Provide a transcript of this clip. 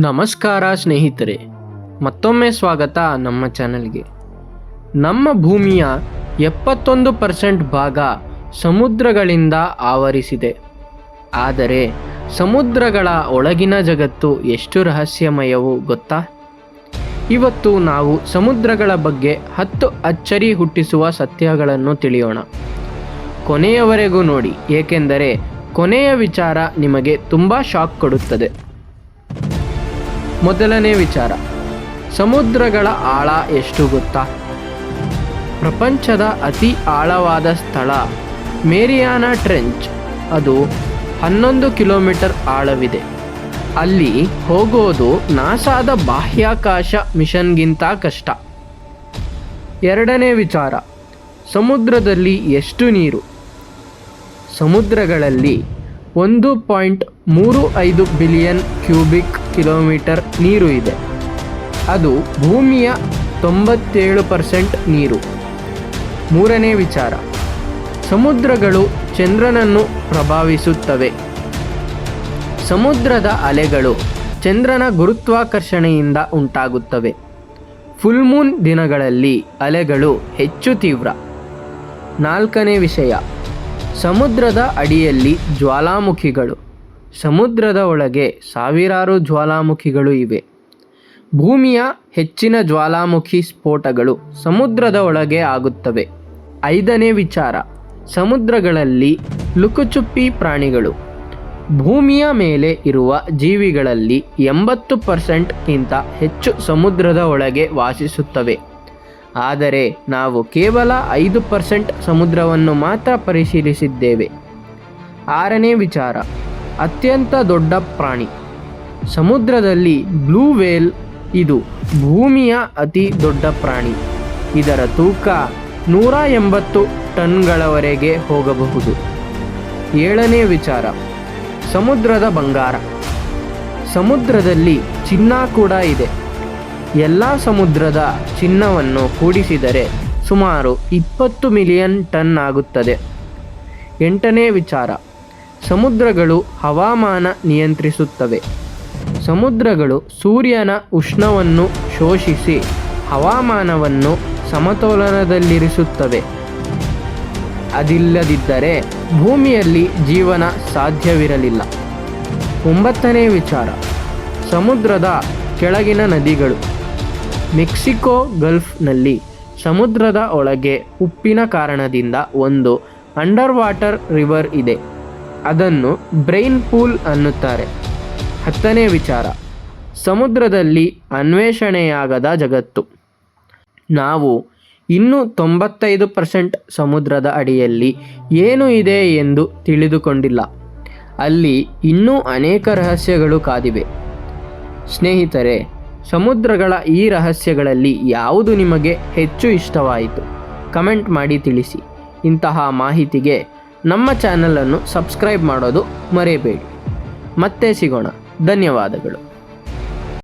ನಮಸ್ಕಾರ ಸ್ನೇಹಿತರೆ, ಮತ್ತೊಮ್ಮೆ ಸ್ವಾಗತ ನಮ್ಮ ಚಾನೆಲ್ಗೆ. ನಮ್ಮ ಭೂಮಿಯ ಎಪ್ಪತ್ತೊಂದು ಪರ್ಸೆಂಟ್ ಭಾಗ ಸಮುದ್ರಗಳಿಂದ ಆವರಿಸಿದೆ. ಆದರೆ ಸಮುದ್ರಗಳ ಒಳಗಿನ ಜಗತ್ತು ಎಷ್ಟು ರಹಸ್ಯಮಯವು ಗೊತ್ತಾ? ಇವತ್ತು ನಾವು ಸಮುದ್ರಗಳ ಬಗ್ಗೆ ಹತ್ತು ಅಚ್ಚರಿ ಹುಟ್ಟಿಸುವ ಸತ್ಯಗಳನ್ನು ತಿಳಿಯೋಣ. ಕೊನೆಯವರೆಗೂ ನೋಡಿ, ಏಕೆಂದರೆ ಕೊನೆಯ ವಿಚಾರ ನಿಮಗೆ ತುಂಬ ಶಾಕ್ ಕೊಡುತ್ತದೆ. ಮೊದಲನೇ ವಿಚಾರ. ಸಮುದ್ರಗಳ ಆಳ ಎಷ್ಟು ಗೊತ್ತಾ? ಪ್ರಪಂಚದ ಅತಿ ಆಳವಾದ ಸ್ಥಳ ಮೇರಿಯಾನಾ ಟ್ರೆಂಚ್. ಅದು ಹನ್ನೊಂದು ಕಿಲೋಮೀಟರ್ ಆಳವಿದೆ. ಅಲ್ಲಿ ಹೋಗೋದು ನಾಸಾದ ಬಾಹ್ಯಾಕಾಶ ಮಿಷನ್ಗಿಂತ ಕಷ್ಟ. ಎರಡನೇ ವಿಚಾರ. ಸಮುದ್ರದಲ್ಲಿ ಎಷ್ಟು ನೀರು? ಸಮುದ್ರಗಳಲ್ಲಿ ಒಂದು ಪಾಯಿಂಟ್ ಮೂರು ಐದು ಬಿಲಿಯನ್ ಕ್ಯೂಬಿಕ್ ಕಿಲೋಮೀಟರ್ ನೀರು ಇದೆ. ಅದು ಭೂಮಿಯ ತೊಂಬತ್ತೇಳು ಪರ್ಸೆಂಟ್ ನೀರು. ಮೂರನೇ ವಿಚಾರ. ಸಮುದ್ರಗಳು ಚಂದ್ರನನ್ನು ಪ್ರಭಾವಿಸುತ್ತವೆ. ಸಮುದ್ರದ ಅಲೆಗಳು ಚಂದ್ರನ ಗುರುತ್ವಾಕರ್ಷಣೆಯಿಂದ ಉಂಟಾಗುತ್ತವೆ. ಫುಲ್ ಮೂನ್ ದಿನಗಳಲ್ಲಿ ಅಲೆಗಳು ಹೆಚ್ಚು ತೀವ್ರ. ನಾಲ್ಕನೇ ವಿಷಯ. ಸಮುದ್ರದ ಅಡಿಯಲ್ಲಿ ಜ್ವಾಲಾಮುಖಿಗಳು. ಸಮುದ್ರದ ಒಳಗೆ ಸಾವಿರಾರು ಜ್ವಾಲಾಮುಖಿಗಳು ಇವೆ. ಭೂಮಿಯ ಹೆಚ್ಚಿನ ಜ್ವಾಲಾಮುಖಿ ಸ್ಫೋಟಗಳು ಸಮುದ್ರದ ಒಳಗೆ ಆಗುತ್ತವೆ. ಐದನೇ ವಿಚಾರ, ಸಮುದ್ರಗಳಲ್ಲಿ ಲುಕುಚುಪ್ಪಿ ಪ್ರಾಣಿಗಳು. ಭೂಮಿಯ ಮೇಲೆ ಇರುವ ಜೀವಿಗಳಲ್ಲಿ ಎಂಬತ್ತು ಪರ್ಸೆಂಟ್ಗಿಂತ ಹೆಚ್ಚು ಸಮುದ್ರದ ಒಳಗೆ ವಾಸಿಸುತ್ತವೆ. ಆದರೆ ನಾವು ಕೇವಲ ಐದು ಪರ್ಸೆಂಟ್ ಸಮುದ್ರವನ್ನು ಮಾತ್ರ ಪರಿಶೀಲಿಸಿದ್ದೇವೆ. ಆರನೇ ವಿಚಾರ ಅತ್ಯಂತ ದೊಡ್ಡ ಪ್ರಾಣಿ. ಸಮುದ್ರದಲ್ಲಿ ಬ್ಲೂ ವೇಲ್ ಇದು ಭೂಮಿಯ ಅತಿ ದೊಡ್ಡ ಪ್ರಾಣಿ. ಇದರ ತೂಕ ನೂರ ಎಂಬತ್ತು ಟನ್ಗಳವರೆಗೆ ಹೋಗಬಹುದು. ಏಳನೇ ವಿಚಾರ, ಸಮುದ್ರದ ಬಂಗಾರ. ಸಮುದ್ರದಲ್ಲಿ ಚಿನ್ನ ಕೂಡ ಇದೆ. ಎಲ್ಲ ಸಮುದ್ರದ ಚಿನ್ನವನ್ನು ಕೂಡಿಸಿದರೆ ಸುಮಾರು ಇಪ್ಪತ್ತು ಮಿಲಿಯನ್ ಟನ್ ಆಗುತ್ತದೆ. ಎಂಟನೇ ವಿಚಾರ ಸಮುದ್ರಗಳು ಹವಾಮಾನ ನಿಯಂತ್ರಿಸುತ್ತವೆ. ಸಮುದ್ರಗಳು ಸೂರ್ಯನ ಉಷ್ಣವನ್ನು ಶೋಷಿಸಿ ಹವಾಮಾನವನ್ನು ಸಮತೋಲನದಲ್ಲಿರಿಸುತ್ತವೆ. ಅದಿಲ್ಲದಿದ್ದರೆ ಭೂಮಿಯಲ್ಲಿ ಜೀವನ ಸಾಧ್ಯವಿರಲಿಲ್ಲ. ಒಂಬತ್ತನೇ ವಿಚಾರ. ಸಮುದ್ರದ ಕೆಳಗಿನ ನದಿಗಳು. ಮೆಕ್ಸಿಕೋ ಗಲ್ಫ್ನಲ್ಲಿ ಸಮುದ್ರದ ಒಳಗೆ ಉಪ್ಪಿನ ಕಾರಣದಿಂದ ಒಂದು ಅಂಡರ್ ವಾಟರ್ ರಿವರ್ ಇದೆ. ಅದನ್ನು ಬ್ರೈನ್ ಪೂಲ್ ಅನ್ನುತ್ತಾರೆ. ಹತ್ತನೇ ವಿಚಾರ. ಸಮುದ್ರದಲ್ಲಿ ಅನ್ವೇಷಣೆಯಾಗದ ಜಗತ್ತು. ನಾವು ಇನ್ನೂ ತೊಂಬತ್ತೈದು ಪರ್ಸೆಂಟ್ ಸಮುದ್ರದ ಅಡಿಯಲ್ಲಿ ಏನು ಇದೆ ಎಂದು ತಿಳಿದುಕೊಂಡಿಲ್ಲ. ಅಲ್ಲಿ ಇನ್ನೂ ಅನೇಕ ರಹಸ್ಯಗಳು ಕಾದಿವೆ. ಸ್ನೇಹಿತರೆ, ಸಮುದ್ರಗಳ ಈ ರಹಸ್ಯಗಳಲ್ಲಿ ಯಾವುದು ನಿಮಗೆ ಹೆಚ್ಚು ಇಷ್ಟವಾಯಿತು? ಕಮೆಂಟ್ ಮಾಡಿ ತಿಳಿಸಿ. ಇಂತಹ ಮಾಹಿತಿಗೆ ನಮ್ಮ ಚಾನಲನ್ನು ಸಬ್ಸ್ಕ್ರೈಬ್ ಮಾಡೋದು ಮರೆಯಬೇಡಿ. ಮತ್ತೆ ಸಿಗೋಣ. ಧನ್ಯವಾದಗಳು.